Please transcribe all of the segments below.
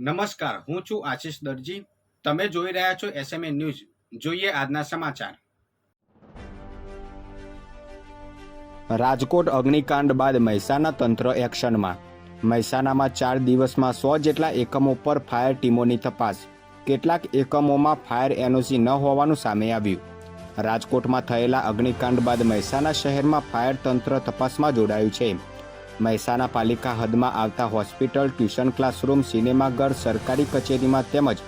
નમસ્કાર, હું છું આશિષ દરજી. તમે જોઈ રહ્યા છો એસએમએ ન્યૂઝ જોઈએ આજના સમાચાર. રાજકોટ અગ્નિકાંડ બાદ મહેસાણા તંત્ર એક્શનમાં. મહેસાણામાં ચાર દિવસમાં સો જેટલા એકમો પર ફાયર ટીમોની તપાસ. કેટલાક એકમોમાં ફાયર એનઓસી ન હોવાનું સામે આવ્યું. રાજકોટમાં થયેલા અગ્નિકાંડ બાદ મહેસાણા શહેરમાં ફાયર તંત્ર તપાસમાં જોડાયું છે. મહેસાણા પાલિકા હદમાં આવતા હોસ્પિટલ, ટ્યુશન ક્લાસરૂમ સિનેમાઘર સરકારી કચેરીમાં તેમજ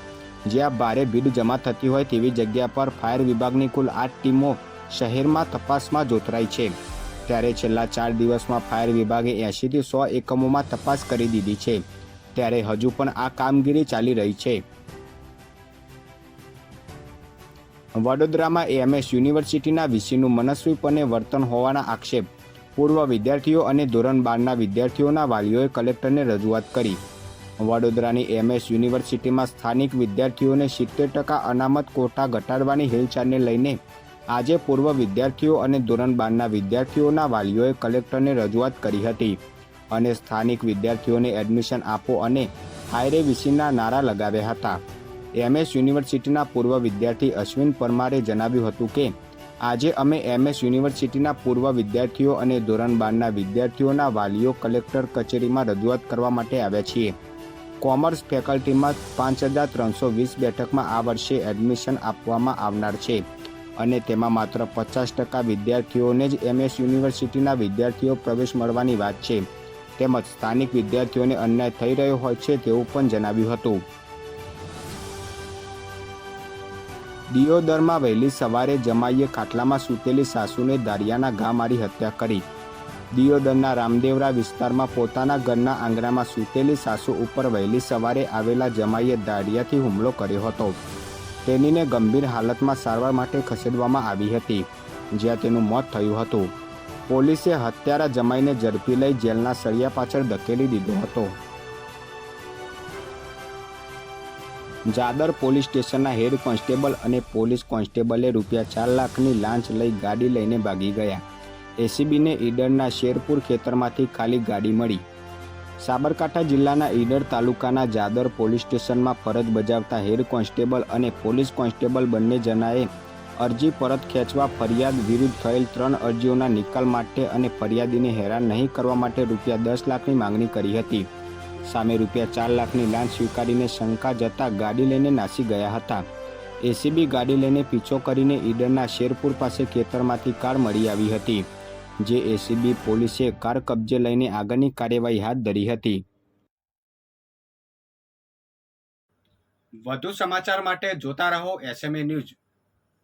જ્યાં ભારે ભીડ જમા થતી હોય તેવી જગ્યા પર ફાયર વિભાગની કુલ આઠ ટીમો શહેરમાં તપાસમાં જોતરાઈ છે. ત્યારે છેલ્લા ચાર દિવસમાં ફાયર વિભાગે એંશીથી સો એકમોમાં તપાસ કરી દીધી છે. ત્યારે હજુ પણ આ કામગીરી ચાલી રહી છે. વડોદરામાં એમએસ યુનિવર્સિટીના વીસીનું મનસ્વીપણે વર્તન હોવાના આક્ષેપ પૂર્વ વિદ્યાર્થીઓ અને ધોરણ બારના વિદ્યાર્થીઓના વાલીઓએ કલેક્ટરને રજૂઆત કરી. વડોદરાની એમએસ યુનિવર્સિટીમાં સ્થાનિક વિદ્યાર્થીઓને સિત્તેર ટકા અનામત કોટા ઘટાડવાની હિલચાલને લઈને આજે પૂર્વ વિદ્યાર્થીઓ અને ધોરણ બારના વિદ્યાર્થીઓના વાલીઓએ કલેક્ટરને રજૂઆત કરી હતી અને સ્થાનિક વિદ્યાર્થીઓને એડમિશન આપો અને હાયરે વિસીના નારા લગાવ્યા હતા. એમએસ યુનિવર્સિટીના પૂર્વ વિદ્યાર્થી અશ્વિન પરમારે જણાવ્યું હતું કે આજે અમે એમએસ યુનિવર્સિટીના પૂર્વ વિદ્યાર્થીઓ અને ધોરણ બારના વિદ્યાર્થીઓના વાલીઓ કલેક્ટર કચેરીમાં રજૂઆત કરવા માટે આવ્યા છીએ. કોમર્સ ફેકલ્ટીમાં પાંચ હજાર ત્રણસો વીસ બેઠકમાં આ વર્ષે એડમિશન આપવામાં આવનાર છે અને તેમાં માત્ર પચાસ ટકા વિદ્યાર્થીઓને જ એમએસ યુનિવર્સિટીના વિદ્યાર્થીઓ પ્રવેશ મળવાની વાત છે. તેમજ સ્થાનિક વિદ્યાર્થીઓને અન્યાય થઈ રહ્યો હોય છે તેવું પણ જણાવ્યું હતું. દિયોદરમાં વહેલી સવારે જમાઈએ ખાટલામાં સૂતેલી સાસુને દારિયાના ઘા મારી હત્યા કરી. દિયોદરના રામદેવરા વિસ્તારમાં પોતાના ઘરના આંગણામાં સૂતેલી સાસુ ઉપર વહેલી સવારે આવેલા જમાઈએ દારિયાથી હુમલો કર્યો હતો. તેણીને ગંભીર હાલતમાં સારવાર માટે ખસેડવામાં આવી હતી, જ્યાં તેનું મોત થયું હતું. પોલીસે હત્યારા જમાઈને ઝડપી લઈ જેલના સળિયા પાછળ ધકેલી દીધો હતો. જાદર પોલીસ સ્ટેશનના હેડ કોન્સ્ટેબલ અને પોલીસ કોન્સ્ટેબલે રૂપિયા ચાર લાખની લાંચ લઈ ગાડી લઈને ભાગી ગયા. એસીબીને ઈડરના શેરપુર ખેતરમાંથી ખાલી ગાડી મળી. સાબરકાંઠા જિલ્લાના ઈડર તાલુકાના જાદર પોલીસ સ્ટેશનમાં ફરજ બજાવતા હેડ કોન્સ્ટેબલ અને પોલીસ કોન્સ્ટેબલ બંને જણાએ અરજી પરત ખેંચવા ફરિયાદ વિરુદ્ધ થયેલ ત્રણ અરજીઓના નિકાલ માટે અને ફરિયાદીને હેરાન નહીં કરવા માટે રૂપિયા દસ લાખની માંગણી કરી હતી. સામે રૂપિયા ચાર લાખની લાંચ સ્વીકારીને શંકા જતા ગાડી લઈને નાસી ગયા હતા. એસીબી ગાડી લઈને પીછો કરીને ઈડરના શેરપુર પાસે ખેતરમાંથી કાર મળી આવી હતી, જે એસીબી પોલીસે કાર કબજે લઈને આગળની કાર્યવાહી હાથ ધરી હતી. વધુ સમાચાર માટે જોતા રહો એસએમએ ન્યૂઝ.